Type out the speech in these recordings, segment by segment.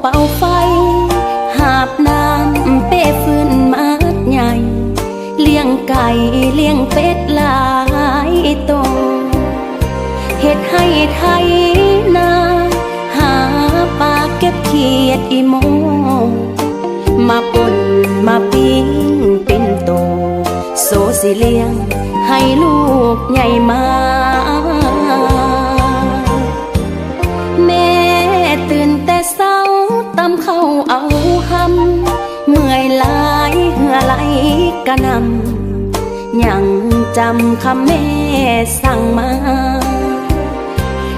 เป่าไฟ หาบน้ำเป้ฟื้นมาดใหญ่ เลี้ยงไก่เลี้ยงเป็ดหลายตรงเฮ็ดให้ไทยนาหาปลาเก็บเขียดอีโมมาปุ่นมาปิ้งเป็นโตโซสิเลี้ยง ให้ลูกใหญ่มา เมื่อยลายเหือไหลกระนำยังจำคำแม่สั่งมา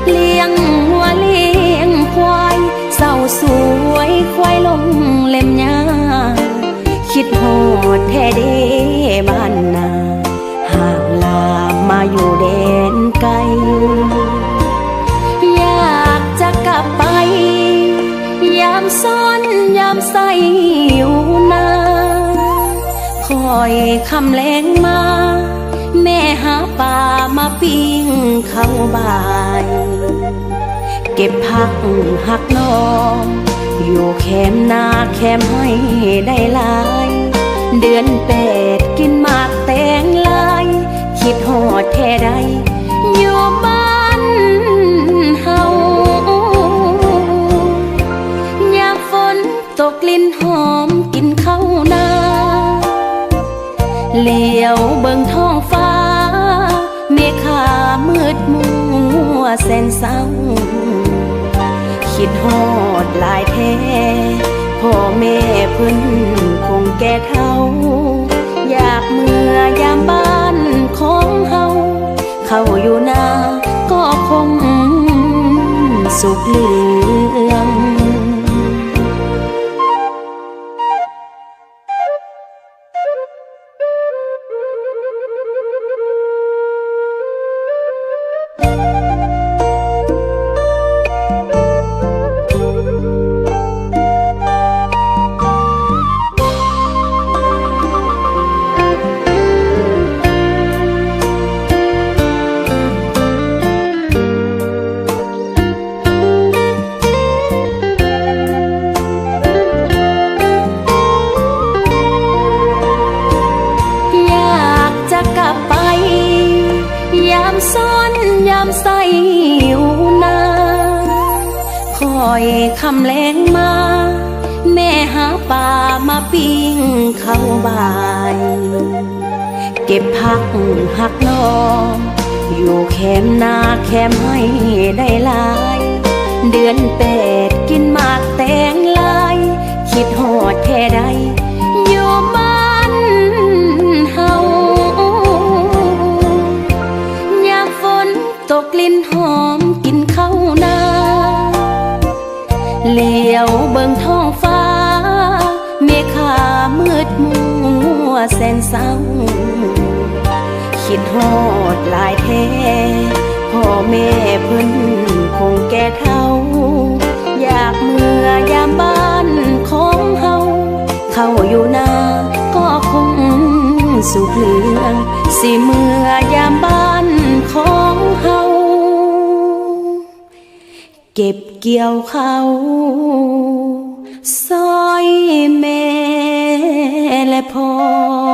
เลี้ยงหัวเลี้ยงควายเศร้าสวยควายลงเล่มหญ้าคิดโหดแท้เดบ้านนาหากลามาอยู่แดนไกล อยากจะกลับไป ยามซ้อนยามใสอยู่ อยคำแรงมา แม่หาปลามาปิ้งเข้าบ่าย เก็บผักหักนองอยู่แคมนาแคมให้ได้หลาย เดือน ลียวเบิ่งท้องฟ้า เมฆามืดมัวแสนเศร้า คิดฮอดลายแท้พ่อแม่เพิ่นคงแก่เท่าอยากเมื่อยามบ้านของเฮาเข้าอยู่นาก็คงสุขเหลือง นยามใสอยู่นาคอยคำแรงมา แม่หาปลามาปิ้งเข้าบาย เก็บผักหักนองอยู่แคมนาแคมให้ได้หลาย เดือนแปด แสนเศร้า คิดฮอดหลายแท้พ่อแม่เพิ่นคงแก่เท่าอยากเมื่อยามบ้านของเฮาเข้าอยู่นาก็คงสุขเหลือง สิเมื่อยามบ้านของเฮาเก็บเกี่ยวเขาซอยแม่ 破